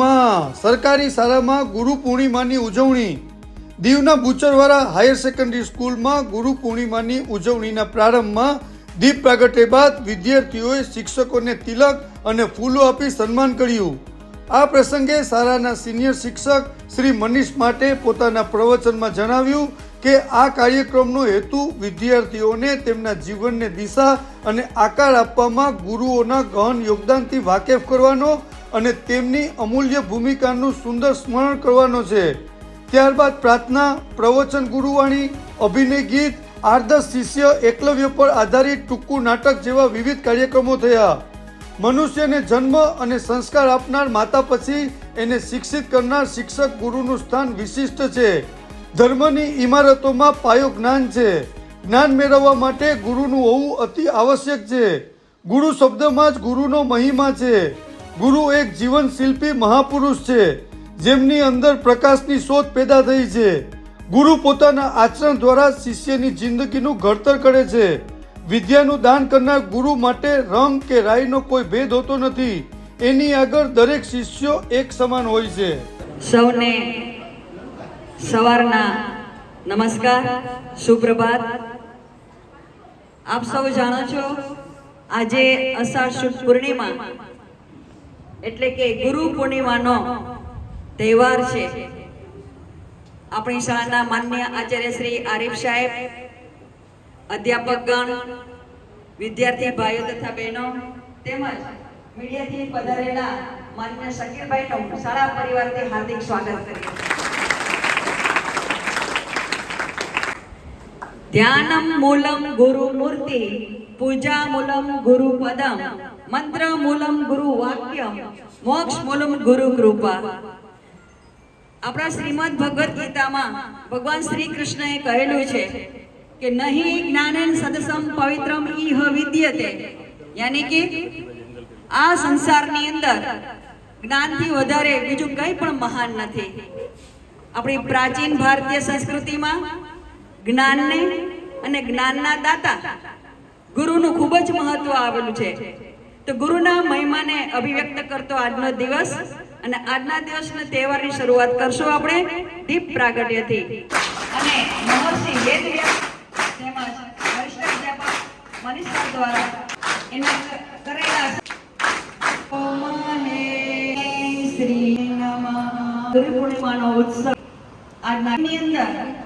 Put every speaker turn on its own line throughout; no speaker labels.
દીવમાં સરકારી શાળામાં ગુરુ પૂર્ણિમાની ઉજવણી. દીવના બુચરવાળા હાયર સેકન્ડરી સ્કૂલમાં ગુરુ પૂર્ણિમાની ઉજવણીના પ્રારંભમાં દીપ પ્રાગટ્ય બાદ વિદ્યાર્થીઓએ શિક્ષકોને તિલક અને ફૂલો આપી સન્માન કર્યું. આ પ્રસંગે શાળાના સિનિયર શિક્ષક શ્રી મનીષ માટે પોતાના પ્રવચનમાં જણાવ્યું કે આ કાર્યક્રમનો હેતુ વિદ્યાર્થીઓને તેમના જીવનને દિશા અને આકાર આપવામાં ગુરુઓના ગહન યોગદાનથી વાકેફ કરવાનો અને તેમની અમૂલ્ય ભૂમિકાનું સુંદર સ્મરણ કરવાનો છે. ત્યારબાદ પ્રાર્થના, પ્રવચન ગુરુવાણી, અભિનય ગીત આદર્શ શિષ્ય, એકલવ્ય પર આધારિત ટૂંકું નાટક જેવા વિવિધ કાર્યક્રમો થયા. મનુષ્યને જન્મ અને સંસ્કાર આપનાર માતા પછી એને શિક્ષિત કરનાર શિક્ષક ગુરુનું સ્થાન વિશિષ્ટ છે. ધર્મની ઇમારતોમાં પાયો જ્ઞાન છે. જ્ઞાન મેળવવા માટે ગુરુનું હોવું અતિ આવશ્યક છે. ગુરુ શબ્દમાં જ ગુરુનો મહિમા છે. ગુરુ એક જીવન શિલ્પી મહાપુરુષ છે, જેમની અંદર પ્રકાશની શોધ પેદા થઈ છે. ગુરુ પોતાના આચરણ દ્વારા શિષ્યની જિંદગીનું ઘડતર કરે છે. વિદ્યાનું દાન કરનાર ગુરુ માટે રંગ કે રાયનો કોઈ ભેદ હોતો નથી. એની આગળ દરેક શિષ્યો એક સમાન હોય છે.
સૌને સવારના નમસ્કાર, સુપ્રભાત. આપ સૌ જાણો છો, આજે અષાઢ શુદ્ધ પૂર્ણિમા. એટલે કે ગુરુ પૂર્ણિમાનો તહેવાર છે. આપણી શાળાના માન્ય આચાર્ય શ્રી આરિફ સાહેબ, અધ્યાપકગણ, વિદ્યાર્થી ભાઈઓ તથા બહેનો, તેમજ મીડિયાથી પધારેલા માન્ય શકીરભાઈનો શાળા પરિવારથી હાર્દિક સ્વાગત કરીએ. ધ્યાનમ મૂલમ ગુરુ મૂર્તિ, પૂજા મૂલમ ગુરુ પદમ, મંત્ર મૂલમ ગુરુ વાક્યમ મોક્ષ મૂલમ ગુરુ કૃપા. આપણા શ્રીમદ ભગવદ્ ગીતામાં ભગવાન શ્રી કૃષ્ણએ કહેલું છે કે નહીં જ્ઞાનેન સદસમ પવિત્રમ ઈહ વિદ્યતે. યાની કે આ સંસારની અંદર જ્ઞાનથી વધારે બીજું કંઈ પણ મહાન નથી. આપણી પ્રાચીન ભારતીય સંસ્કૃતિમાં જ્ઞાનને અને જ્ઞાનના દાતા ગુરુનું ખૂબ જ મહત્વ આવેલું છે. તો ગુરુના મહિમાને અભિવ્યક્ત કરતો આજનો દિવસ અને આજના દિવસના તહેવારની શરૂઆત કરશું આપણે દીપ પ્રાગટ્યથી. અને મહર્ષિ વેદ તેમજ વરિષ્ઠ અધ્યાપક મનીષ દ્વારા એના કરેલા શ્રી નમઃ. ગુરુ પૂર્ણિમાનો ઉત્સવ આજના અંદર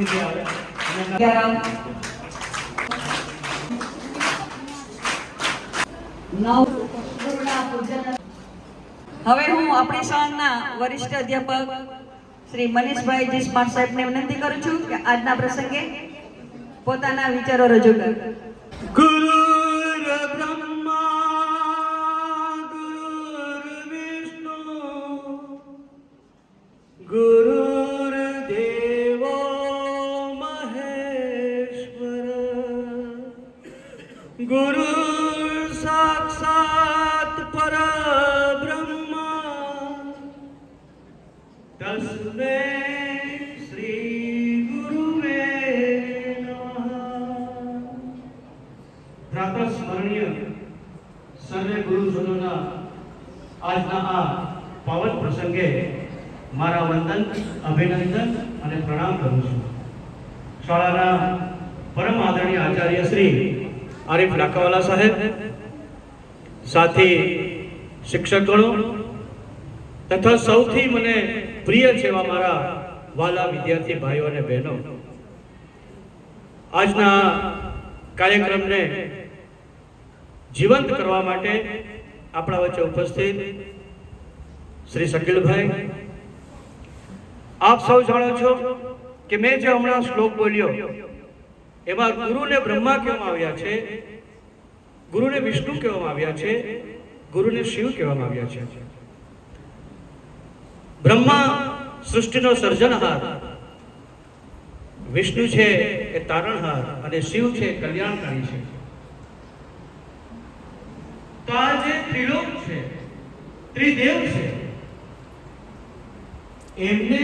હવે હું આપણી શાળાના વરિષ્ઠ અધ્યાપક શ્રી મનીષભાઈ જી સ્માર્ટ સાહેબને વિનંતી કરું છું કે આજના પ્રસંગે પોતાના વિચારો રજૂ કરે.
મારા વંદન, અભિનંદન અને પ્રણામ કરું છું. શાળાના પરમ આદરણીય આચાર્ય શ્રી આરિફ લાખાવાલા સાહેબ, સાથી શિક્ષકગણો, તથા સૌથી મને પ્રિય છે મારા વાલા વિદ્યાર્થી ભાઈઓ અને બહેનો, આજના કાર્યક્રમને જીવંત કરવા માટે આપણા વચ્ચે ઉપસ્થિત શ્રી શકીલભાઈ આપ સૌ જાણો છો કે મેં જે હમણાં શ્લોક બોલ્યો, એમાં ગુરુને બ્રહ્મા કહેવામાં આવ્યા છે, ગુરુને વિષ્ણુ કહેવામાં આવ્યા છે, ગુરુને શિવ કહેવામાં આવ્યા છે. બ્રહ્મા સૃષ્ટિનો સર્જનહાર, વિષ્ણુ છે એ તારણહાર અને શિવ છે કલ્યાણકારી છે. તો આ જે ત્રિલોક છે, ત્રિદેવ છે, એમને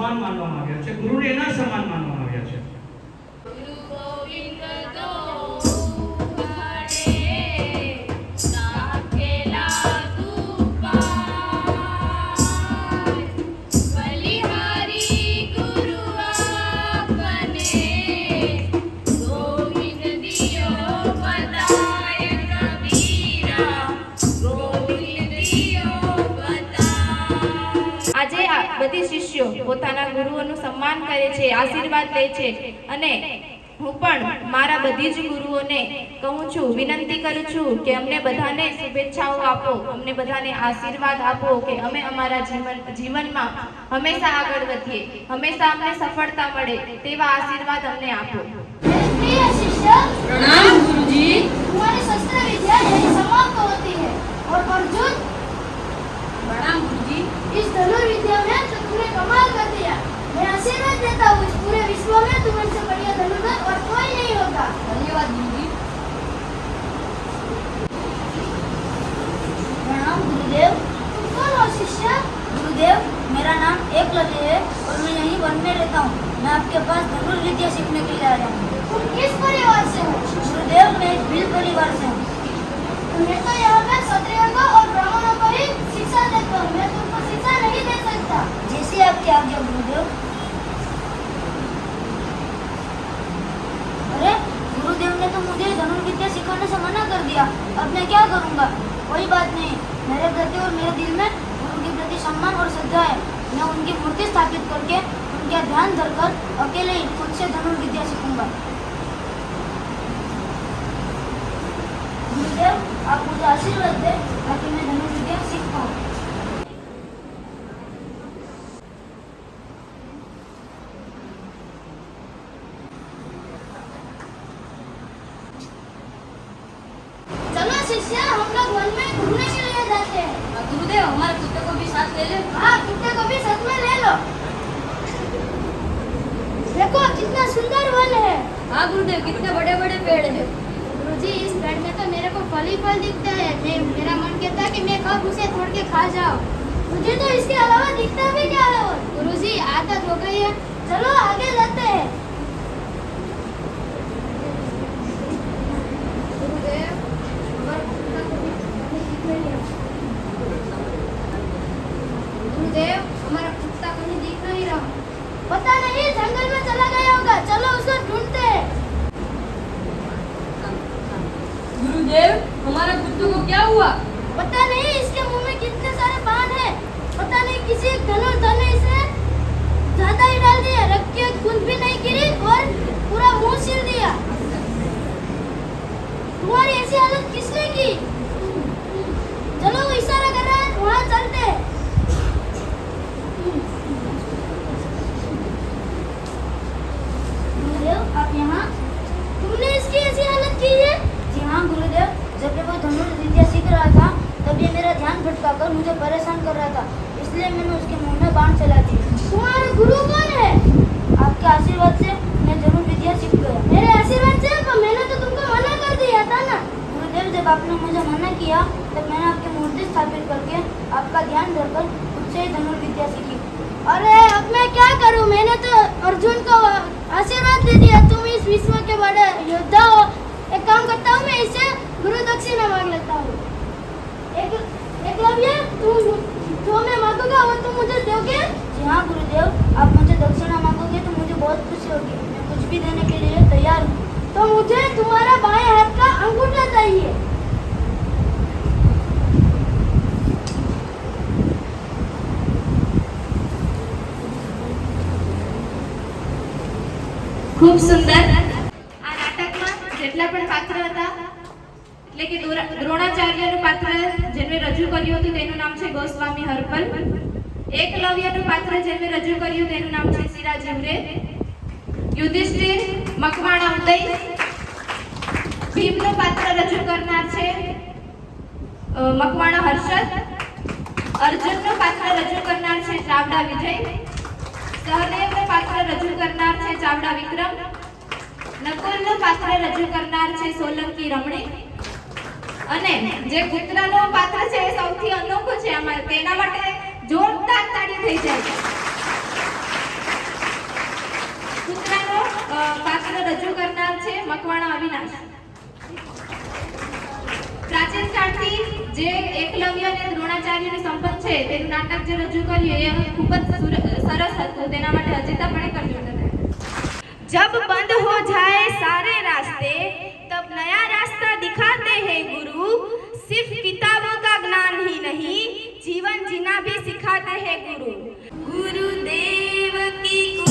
સમાન માનવામાં આવ્યા છે. ગુરુને એના સમાન માનવામાં આવ્યા છે
કરે છે આશીર્વાદ લે છે અને હું પણ મારા બધી જ ગુરુઓને કહું છું વિનંતી કરું છું કે અમને બધાને શુભેચ્છાઓ આપો અમને બધાને આશીર્વાદ આપો કે અમે અમારા જીવન જીવનમાં હંમેશા આગળ વધીએ હંમેશા અમને સફળતા મળે તેવા આશીર્વાદ અમને આપો
प्रिय शिष्य
प्रणाम गुरुजी
तुम्हारी शस्त्र विद्या यही समाप्त होती है और अर्जुन
प्रणाम गुरुजी
इस धनुर्विद्या में तो तुमने कमाल कर दिया मैं आशीर्वाद देता हूँ इस पूरे विश्व में तुमसे बढ़िया धनुर्धर और कोई नहीं होगा
धन्यवाद गुरुजी
प्रणाम गुरुदेव। तुम कौन हो शिष्य? गुरुदेव मेरा नाम एकलव्य है और मैं यहीं वन में रहता हूँ। मैं आपके पास धनुर्विद्या सीखने के लिए आया हूँ। तुम किस परिवार से हो? गुरुदेव मैं एक भील परिवार से हूँ। मैं तो यहाँ पे क्षत्रिय को और ब्राह्मणों को ही शिक्षा देता हूँ। मैं तुमको शिक्षा नहीं दे सकता। जैसे आपकी आज्ञा गुरुदेव अरे गुरुदेव ने तो मुझे धनुर्विद्या सिखाने से मना कर दिया। अब मैं क्या करूँगा? कोई बात नहीं। मेरे प्रति और मेरे दिल में गुरु के प्रति सम्मान और श्रद्धा है। मैं उनकी मूर्ति स्थापित करके उनका ध्यान धरकर अकेले ही खुद से धनुर्विद्या सीखूँगा। गुरुदेव आप मुझे आशीर्वाद दें ताकि मैं धनुर्विद्या सीख पाऊँ। फल ही फल दिखता है मैं मेरा मन कहता है कि मैं कब उसे तोड़ के खा जाऊं मुझे तो इसके अलावा दिखता भी क्या है और गुरुजी आदत हो गई है चलो आगे जाते हैं किसी धनुर्धर इसे ज़्यादा ही डाल दिया, रख के खून भी नहीं गिरी और पूरा मुँह सिल दिया। तुम्हारी ऐसी हालत किसने की? चलो इशारा कर रहा है, वहाँ चलते गुरुदेव, आप यहाँ? तुमने इसकी ऐसी हालत की है? जी हाँ गुरुदेव। जब मैं वो धनुर्विद्या सीख रहा था, तब ये मेरा ध्यान भटका कर मुझे परेशान कर रहा था। इसलिए मैंने में बाण चला दी तुम्हारा गुरु कौन है? आपके आशीर्वाद से मैं धनुर्विद्या सीख गया। मेरे आशीर्वाद से पर मैंने तो तुमको मना कर दिया था ना। गुरुदेव, जब आपने मुझे मना किया, तब मैंने आपकी मूर्ति स्थापित करके आपका ध्यान धरकर खुद से ही धनुर्विद्या सीखी। अरे, अब मैं क्या करूँ? मैंने तो अर्जुन को आशीर्वाद दे दिया। तुम इस विश्व के बड़े योद्धा हो। एक काम करता हूँ, मैं इससे गुरु दक्षिणा मांग लेता हूँ। एक एकलव्य तुम जो मैं मांगूंगा वो तुम मुझे दोगे जी हाँ गुरुदेव आप मुझे दक्षिणा मांगोगे तो मुझे बहुत खुशी होगी मैं कुछ भी देने के लिए तैयार हूँ तो मुझे तुम्हारा बाएं हाथ का अंगूठा चाहिए
ખૂબ સુંદર આ નાટકમાં જેટલા પણ પાત્ર હતા એટલે કે દ્રોણા- દ્રોણાચાર્યનું પાત્ર જેમને રજૂ કર્યું હતું તેનું નામ છે ગોસ્વામી હરપલ. એકલવ્યનું પાત્ર જેમણે રજૂ કર્યું તેનું નામ છે સિરાજ હિમરે યુધિષ્ઠિર મકવાણા ઉદય. ભીમનું પાત્ર રજૂ કરનાર છે મકવાણા હર્ષદ. અર્જુનનું પાત્ર રજૂ કરનાર છે ચાવડા વિજય. સહદેવનું પાત્ર રજૂ કરનાર છે ચાવડા વિક્રમ. નકુલનું પાત્ર રજૂ કરનાર છે સોલંકી રમણી. અને જે કૂતરાનો પાત્ર છે એ સૌથી અનોખો છે અમારે તેના માટે જોરદાર તાળી થઈ જાય કૂતરાનો પાત્ર રજૂ કરનાર છે મકવાણા અવિનાશ. પ્રાચીન કાળથી જે એકલવ્ય અને દ્રોણાચાર્યનો સંપર્ક છે, તેનું નાટક જે રજૂ કર્યું એ ખૂબ જ સરસ હતું, તેના માટે અજીતા પણ કર્યું જબ બંધ હો જાય સારે રાસ્તે नया रास्ता दिखाते हैं गुरु सिर्फ किताबों का ज्ञान ही नहीं जीवन जीना भी सिखाते हैं गुरु गुरुदेव की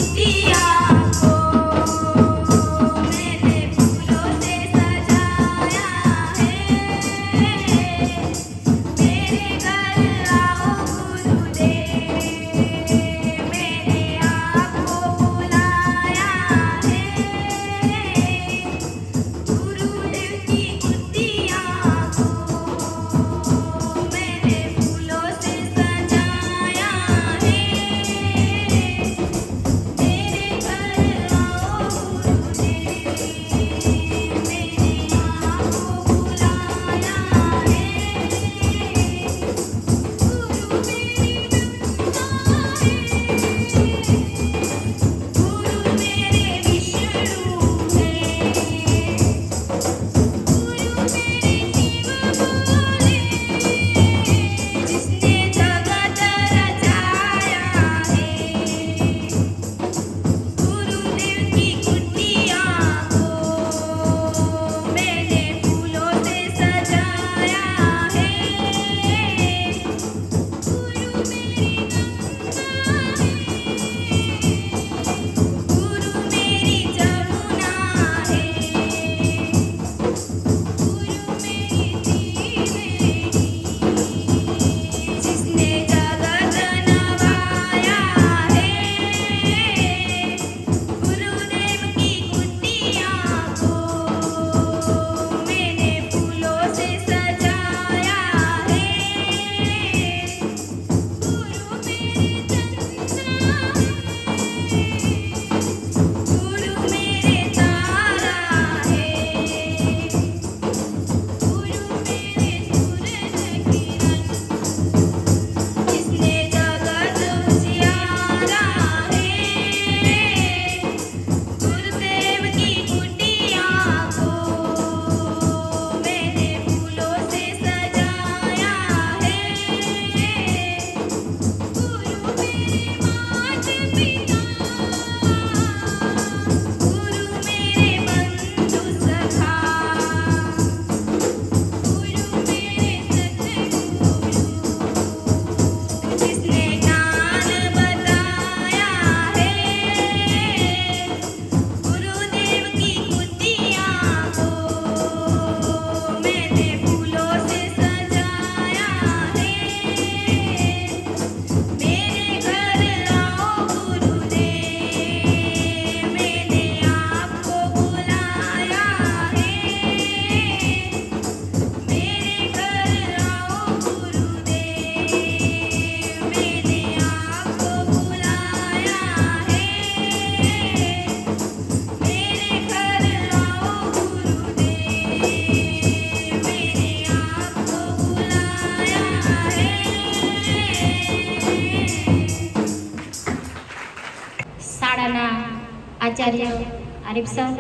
આરિફ સર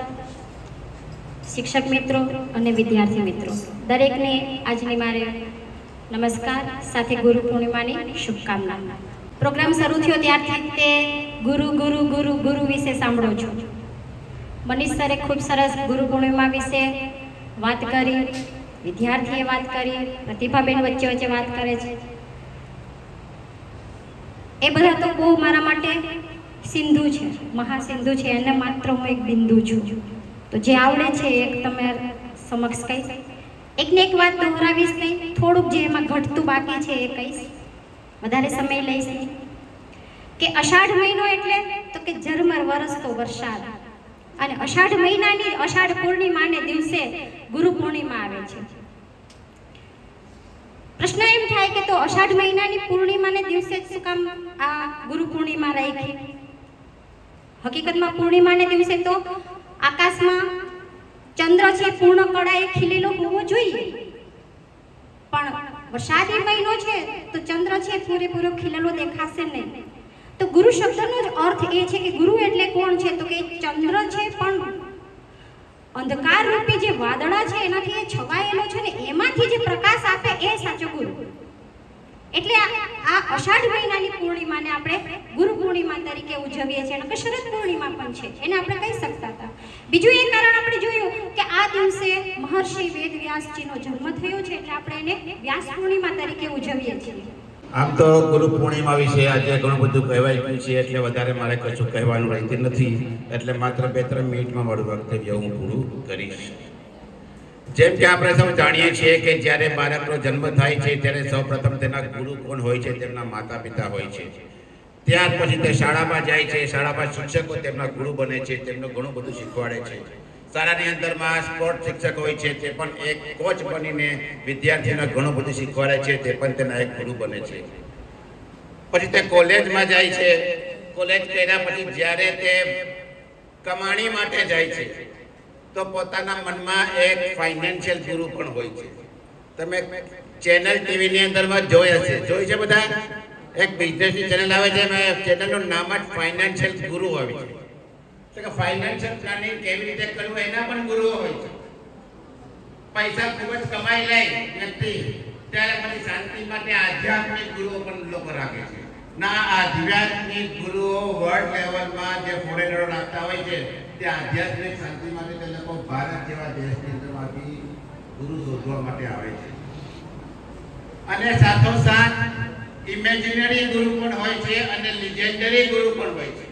શિક્ષક મિત્રો અને વિદ્યાર્થી મિત્રો. દરેકને આજની મારે નમસ્કાર, સાથે ગુરુ પૂર્ણિમાની શુભકામના. પ્રોગ્રામ શરૂ થયો ત્યારથી તે ગુરુ ગુરુ ગુરુ ગુરુ વિશે સાંભળો છો. મનીષ સરે ખૂબ સરસ ગુરુ પૂર્ણિમા વિશે વાત કરી, વિદ્યાર્થીએ વાત કરી, પ્રતિભાબેન વચ્ચે વચ્ચે વાત કરે છે. એ બધા તો બહુ મારા માટે સિંધુ છે, મહાસિંધુ છે, એને માત્ર હું એક બિંદુ છું. તો જે આવડે છે એક તમે સમક્ષ કહીશ. એકને એક વાત દોહરાવીશ નહીં, થોડુંક જે એમાં ઘટતું બાકી છે એ કહીશ. વધારે સમય લઈશ નહીં. કે અષાઢ મહિનો એટલે તો કે ઝરમર વરસતો વરસાદ. અને અષાઢ મહિનાની અષાઢ પૂર્ણિમાને દિવસે ગુરુ પૂર્ણિમા આવે છે. પ્રશ્ન એમ થાય કે તો અષાઢ મહિનાની પૂર્ણિમાને દિવસે જ શું કામ આ ગુરુ પૂર્ણિમા રાખી? હકીકતમાં પૂર્ણિમાને દિવસે તો આકાશમાં ચંદ્ર છે, પૂર્ણ કળાએ ખીલેલો હોવો જોઈએ. પણ વરસાદી મહિનો છે, તો ચંદ્ર છે, પૂરેપૂરો ખીલેલો દેખાશે નહીં. તો ગુરુ શબ્દનો જ અર્થ એ છે કે ગુરુ એટલે કોણ છે? તો કે ચંદ્ર છે, પણ અંધકાર રૂપી જે વાદળા છે, એનાથી એ છવાયેલો છે ને, એમાંથી જે પ્રકાશ આપે એ સાચો ગુરુ. એટલે આ અષાઢ મહિનાની પૂર્ણિમાને આપણે ગુરુ પૂર્ણિમા તરીકે ઉજવીએ છીએ અને શરદ પૂર્ણિમા પણ છે. એને આપણે કહી શકતા હતા. બીજું એ કારણ આપણે જોયું કે આ દિવસે મહર્ષિ વેદ વ્યાસજીનો જન્મ થયો છે એટલે આપણે એને વ્યાસ પૂર્ણિમા તરીકે ઉજવીએ છીએ.
આમ તો ગુરુ પૂર્ણિમા વિશે આજે ઘણું બધું કહેવાય ગયું છે, એટલે વધારે મારે કશું કહેવાનું રહેતું નથી. એટલે માત્ર બે ત્રણ મિનિટમાં મારું વક્તવ્ય હું પૂરું કરીશ. જેમ કે આપણે સૌ જાણીએ છીએ કે જ્યારે બાળકનો જન્મ થાય છે, ત્યારે સૌપ્રથમ તેના ગુરુ કોણ હોય છે, તેમના માતા પિતા હોય છે. ત્યાર પછી તે શાળામાં જાય છે, શાળામાં શિક્ષકો તેમના ગુરુ બને છે, તેમનું ઘણું બધું શીખવાડે છે. શાળાની અંદરમાં સ્પોર્ટ શિક્ષક હોય છે, તે પણ એક કોચ બનીને વિદ્યાર્થીઓને ઘણું બધું શીખવાડે છે, તે પણ તેના એક ગુરુ બને છે. પછી તે કોલેજમાં જાય છે. કોલેજ કર્યા પછી જ્યારે તે કમાણી માટે જાય છે તો પોતાના મનમાં એક ફાઇનાન્શિયલ ગુરુ પણ હોય છે. તમે ચેનલ ટીવીની અંદરમાં જોઈ હશે. જોઈ છે બધા? એક બિઝનેસની ચેનલ આવે છે એમાં ચેનલનું નામ જ ફાઇનાન્શિયલ ગુરુ આવે છે. કે ફાઇનાન્શિયલ પ્લાનિંગ કેવી રીતે કરવું એના પણ ગુરુઓ હોય છે. પૈસા ખૂબ જ કમાઈ લે વ્યક્તિ ત્યારે પછી શાંતિ માટે આધ્યાત્મિક ગુરુઓ પણ લોકો રાખે છે. ના આધ્યાત્મિક ગુરુઓ વર્લ્ડ લેવલમાં જે ફોરેનરો રાખતા હોય છે, તે આધ્યાત્મિક શાંતિ માટે તે લોકો ભારત જેવા દેશની અંદરમાંથી ગુરુ શોધવા માટે આવે છે. અને સાથોસાથ ઇમેજિનરી ગુરુ પણ હોય છે અને લિજેન્ડરી ગુરુ પણ હોય છે.